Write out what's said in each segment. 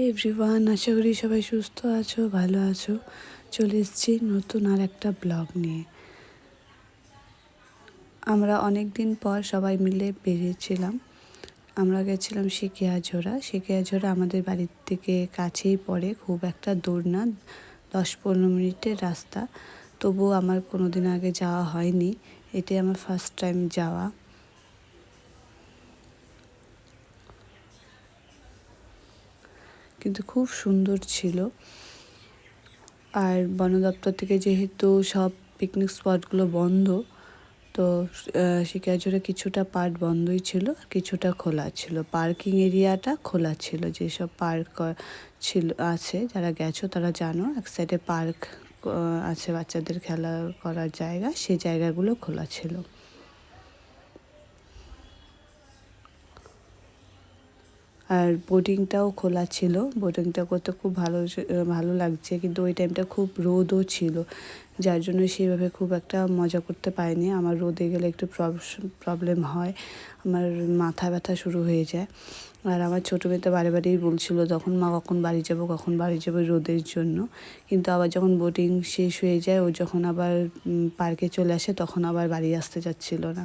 Everyone আশা করি সবাই সুস্থ আছো, ভালো আছো। চলে এসেছি নতুন আর একটা ব্লগ নিয়ে। আমরা অনেক দিন পর সবাই মিলে বেরিয়েছিলাম। আমরা গেছিলাম সিকিয়াঝোড়া সিকিয়াঝোড়া আমাদের বাড়ির থেকে কাছেই পড়ে, খুব একটা দূর না, দশ পনেরো মিনিটের রাস্তা। তবুও আমার কোনো দিন আগে যাওয়া হয়নি। এটাই আমার ফার্স্ট টাইম যাওয়া। কিন্তু খুব সুন্দর ছিল। আর বন দপ্তর থেকে যেহেতু সব পিকনিক স্পটগুলো বন্ধ, তো শিকারজোরে কিছুটা পার্ট বন্ধই ছিল কিছুটা খোলা ছিল। পার্কিং এরিয়াটা খোলা ছিল, যেসব পার্ক ছিল, আছে, যারা গেছো তারা জানো, এক সাইডে পার্ক আছে বাচ্চাদের খেলা করার জায়গা সেই জায়গাগুলো খোলা ছিল। আর বোটিংটাও খোলা ছিল। বোটিংটা করতে খুব ভালো ভালো লাগছে। কিন্তু ওই টাইমটা খুব রোদও ছিল। যার জন্য সেইভাবে খুব একটা মজা করতে পারিনি। আমার রোদে গেলে একটু প্রবলেম হয়। আমার মাথা ব্যথা শুরু হয়ে যায়। আর আমার ছোটো মেয়েটা বারে বারেই বলছিল, তখন মা কখন বাড়ি যাব, কখন বাড়ি যাব রোদের জন্য? কিন্তু আবার যখন বোটিং শেষ হয়ে যায়, ও যখন আবার পার্কে চলে আসে, তখন আবার বাড়ি আসতে যাচ্ছিল না।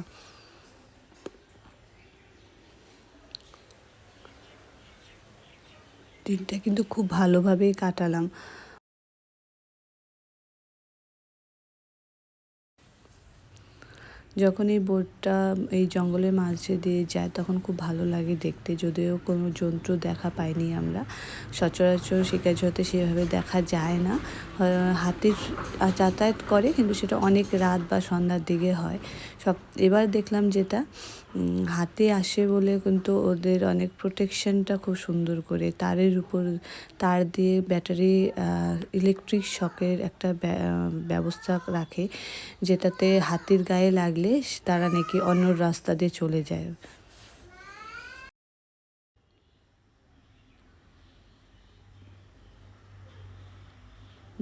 দিনটা কিন্তু খুব ভালোভাবেই কাটালাম। যখন এই বোটটা এই জঙ্গলের মাঝে দিয়ে যায় তখন খুব ভালো লাগে দেখতে, যদিও কোনো জন্তু দেখা পাইনি আমরা। সচরাচর শিকারজতে সেভাবে দেখা যায় না। হাতির যাতায়াত করে কিন্তু সেটা অনেক রাত বা সন্ধ্যার দিকে হয়। সব, এবার দেখলাম যেটা হাতে আসে বলে কিন্তু ওদের অনেক প্রোটেকশনটা খুব সুন্দর করে। তারের উপর, তার দিয়ে ব্যাটারি ইলেকট্রিক শকের একটা ব্যবস্থা রাখে, যেটাতে হাতির গায়ে লাগলে তারা নাকি অন্য রাস্তা দিয়ে চলে যায়।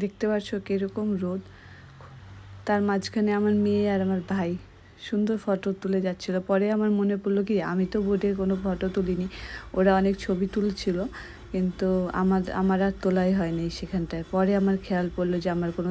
দেখতে পাচ্ছ কীরকম রোদ? তার মাঝখানে আমার মেয়ে আর আমার ভাই। সুন্দর ফটো তুলে যাচ্ছিল। পরে আমার মনে পড়ল কি, আমি তো বোর্ডে কোনো ফটো তুলিনি। ওরা অনেক ছবি তুলছিল, কিন্তু আমার আমার আর তোলাই হয়নি সেখানটায়। পরে আমার খেয়াল পড়ল যে আমার কোনো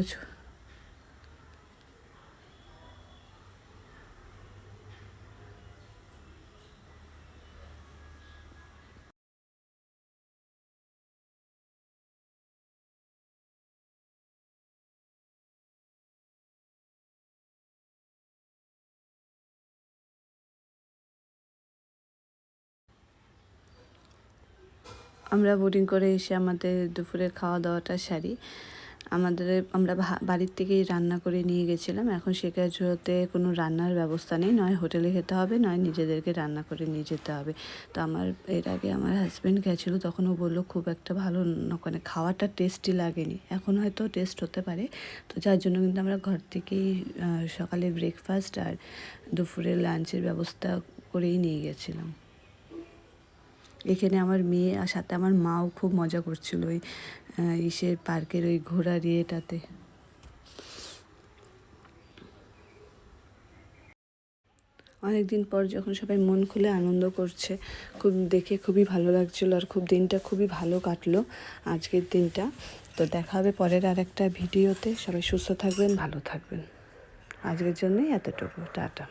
আমরা বোটিং করে এসে আমাদের দুপুরে খাওয়া দাওয়াটা সারি। আমাদের, আমরা বাড়ির থেকেই রান্না করে নিয়ে গেছিলাম। এখন শেখাঝোতে কোনো রান্নার ব্যবস্থা নেই। নয় হোটেলে খেতে হবে, নয় নিজেদেরকে রান্না করে নিয়ে যেতে হবে। তো আমার, এর আগে আমার হাজব্যান্ড গেছিল, তখন ও বলল, খুব একটা ভালো মানে খাওয়াটা টেস্টি লাগেনি। এখন হয়তো টেস্ট হতে পারে। তো যার জন্য কিন্তু আমরা ঘর থেকেই সকালে ব্রেকফাস্ট আর দুপুরে লাঞ্চের ব্যবস্থা করেই নিয়ে গেছিলাম। এখানে আমার মেয়ে আর সাথে আমার মাও খুব মজা করছিল ওই ইসের পার্কের ওই ঘোড়ার ইয়েটাতে অনেকদিন পর যখন সবাই মন খুলে আনন্দ করছে, খুব দেখে খুবই ভালো লাগছিল আর খুব দিনটা খুবই ভালো কাটলো আজকের দিনটা। তো দেখা হবে পরের আর একটা ভিডিওতে। সবাই সুস্থ থাকবেন, ভালো থাকবেন। আজকের জন্যই এতটুকু। টাটা।